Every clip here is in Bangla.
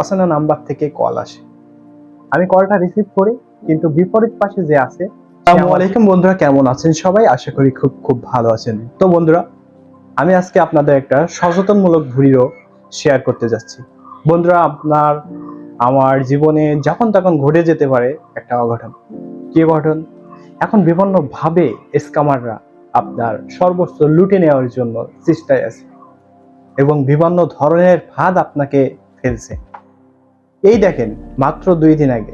অচেনা নাম্বার থেকে কল আসে। আমি কলটা রিসিভ করি কিন্তু বিপরীত পাশে যে আছে আসসালামু আলাইকুম বন্ধুরা কেমন আছেন সবাই? আশা করি খুব খুব ভালো আছেন। তো বন্ধুরা আমি আজকে আপনাদের একটা সচেতনমূলক ভিডিও শেয়ার করতে যাচ্ছি। বন্ধুরা আপনার আমার জীবনে যখন তখন ঘটে যেতে পারে একটা অঘটন। কি অঘটন এখন বিভিন্ন ভাবে স্কামাররা আপনার সর্বোচ্চ লুটে নেওয়ার জন্য চেষ্টায় আছে এবং বিভিন্ন ধরনের ফাঁদ আপনাকে ফেলছে। এই দেখেন, মাত্র দুই দিন আগে।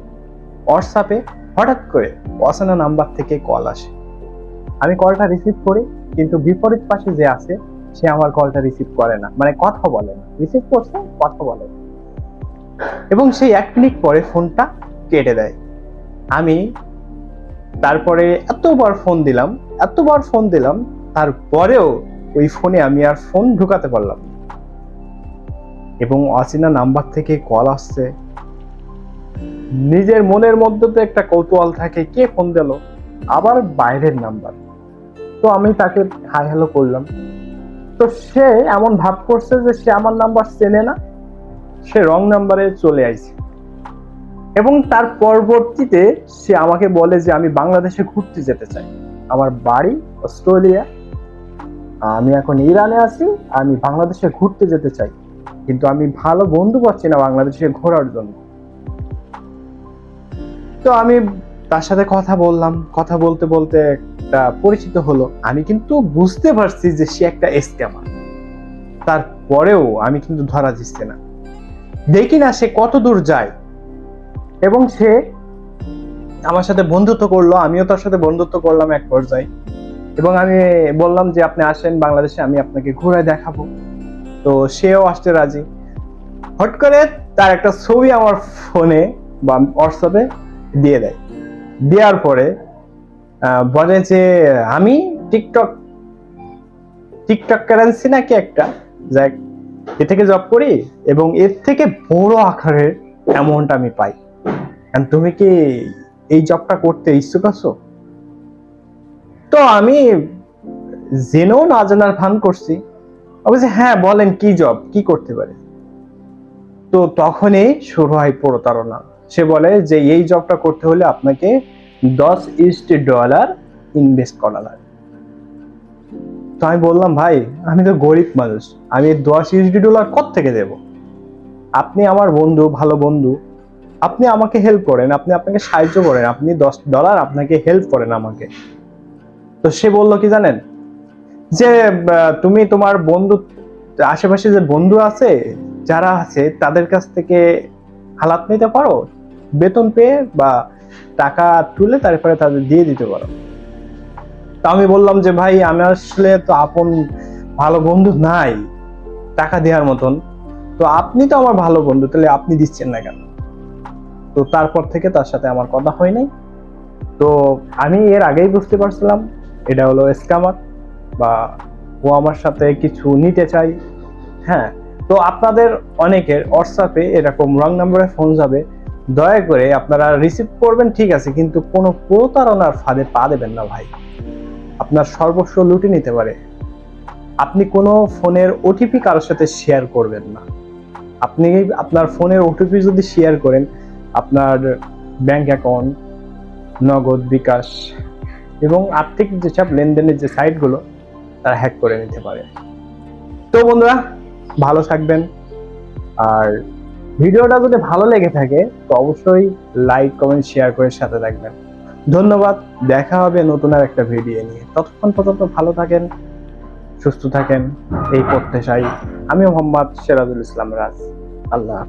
হোয়াটসঅ্যাপে হঠাৎ করে অচেনা নাম্বার থেকে কল আসে। আমি কলটা রিসিভ করি, কিন্তু বিপরীত পাশে যে আছে, সে আমার কলটা রিসিভ করে না। মানে কথা বলে না। রিসিভ করছে, কথা বলে না। এবং সেই এক মিনিট পরে ফোনটা কেটে দেয়। আমি তারপরে এতবার ফোন দিলাম, এতবার ফোন দিলাম, তারপরেও ওই ফোনে আমি আর ফোন ঢুকাতে পারলাম। এবং অচেনা নাম্বার থেকে কল আসছে। নিজের মনের মধ্যে তো একটা কৌতূহল থাকে, কে ফোন দিল? আবার বাইরের নাম্বার। তো আমি তাকে হাই হ্যালো করলাম। তো সে এমন ভাব করছে যে সে আমার নাম্বার চেনে না। সে রং নাম্বারে চলে আইছে। এবং তার পরবর্তীতে সে আমাকে বলে যে, আমি বাংলাদেশে ঘুরতে যেতে চাই। আমার বাড়ি অস্ট্রেলিয়া। আমি এখন ইরানে আছি। আমি বাংলাদেশে ঘুরতে যেতে চাই। কিন্তু আমি ভালো বন্ধু পাচ্ছি না বাংলাদেশে ঘোরার জন্য। তো আমি তার সাথে কথা বললাম, কথা বলতে বলতে একটা পরিচিত হলো। আমি কিন্তু বুঝতে পারছি যে সে একটা স্ক্যামার। তারপরেও আমি কিন্তু ধরা দিচ্ছে না। দেখি না সে কত দূর যায়। এবং সে আমার সাথে বন্ধুত্ব করল, আমিও তার সাথে বন্ধুত্ব করলাম এক পর্যায়ে। এবং আমি বললাম যে, আপনি আসেন বাংলাদেশে, আমি আপনাকে ঘুরে দেখাবো। তো সেও আসতে রাজি। হট করে তার একটা ছবি আমার ফোনে বা হোয়াটসঅ্যাপে দিয়ে দেয়। দেওয়ার পরে বলে যে, আমি টিকটক টিকটক কারেন্সি নাকি একটা? যাক এ থেকে জব করি এবং এর থেকে বড় আকারের অ্যামাউন্ট আমি পাই। তুমি কি এই জবটা করতে ইচ্ছুক আছো? তো আমি জেনেও না জানার ভান করছি। অবশ্যই হ্যাঁ বলেন কি জব কি করতে পারে? তো তখনই শুরু হয় প্রতারণা। সে বলে যে এই জবটা করতে হলে আপনাকে দশ ইস্ট ডলার ইনভেস্ট করা লাগে। তো আমি বললাম, ভাই, আমি তো গরিব মানুষ, আমি দশ ইউএসডি ডলার কত থেকে দেব? আপনি আমার বন্ধু, ভালো বন্ধু, আপনি আমাকে হেল্প করেন, আপনি আপনাকে সাহায্য করেন, আপনি দশ ডলার আপনাকে হেল্প করেন আমাকে। তো সে বলল, কি জানেন যে তুমি তোমার বন্ধু, আশেপাশে যে বন্ধু আছে, যারা আছে, তাদের কাছ থেকে হালাত নিতে পারো, বেতন পেয়ে বা টাকা তুলে তারপরে তাদের দিয়ে দিতে পারো। তো আমি বললাম যে, ভাই, আমি আসলে তো আপন ভালো বন্ধু নাই, টাকা দেওয়ার মতন। তো আপনি তো আমার ভালো বন্ধু, তাহলে আপনি দিচ্ছেন না কেন? তো তারপর থেকে তার সাথে আমার কথা হয় নাই। তো আমি এর আগেই বুঝতে পারছিলাম, এটা হলো স্ক্যামার। বা ও আমার সাথে কিছু নিতে চাই। হ্যাঁ তো আপনাদের অনেকের হোয়াটসঅ্যাপে এরকম রং নাম্বারে ফোন যাবে। দয়া করে আপনারা রিসিভ করবেন, ঠিক আছে, কিন্তু কোনো প্রতারণার ফাঁদে পা দেবেন না ভাই। আপনার সর্বস্ব লুটে নিতে পারে। আপনি কোনো ফোনের ওটিপি কারোর সাথে শেয়ার করবেন না। আপনি আপনার ফোনের ওটিপি যদি শেয়ার করেন, আপনার ব্যাংক অ্যাকাউন্ট নগদ বিকাশ এবং আর্থিক যেসব লেনদেনের যে সাইটগুলো তারা হ্যাক করে নিতে পারে। তো বন্ধুরা, ভালো থাকবেন। আর ভিডিওটা যদি ভালো লেগে থাকে, তো অবশ্যই লাইক কমেন্ট শেয়ার করে সাথে থাকবেন। ধন্যবাদ, দেখা হবে নতুন আর একটা ভিডিও নিয়ে। ততক্ষণ পর্যন্ত ভালো থাকেন, সুস্থ থাকেন, এই প্রত্যাশাই আমি মোহাম্মদ সিরাজুল ইসলাম রাজ। আল্লাহ।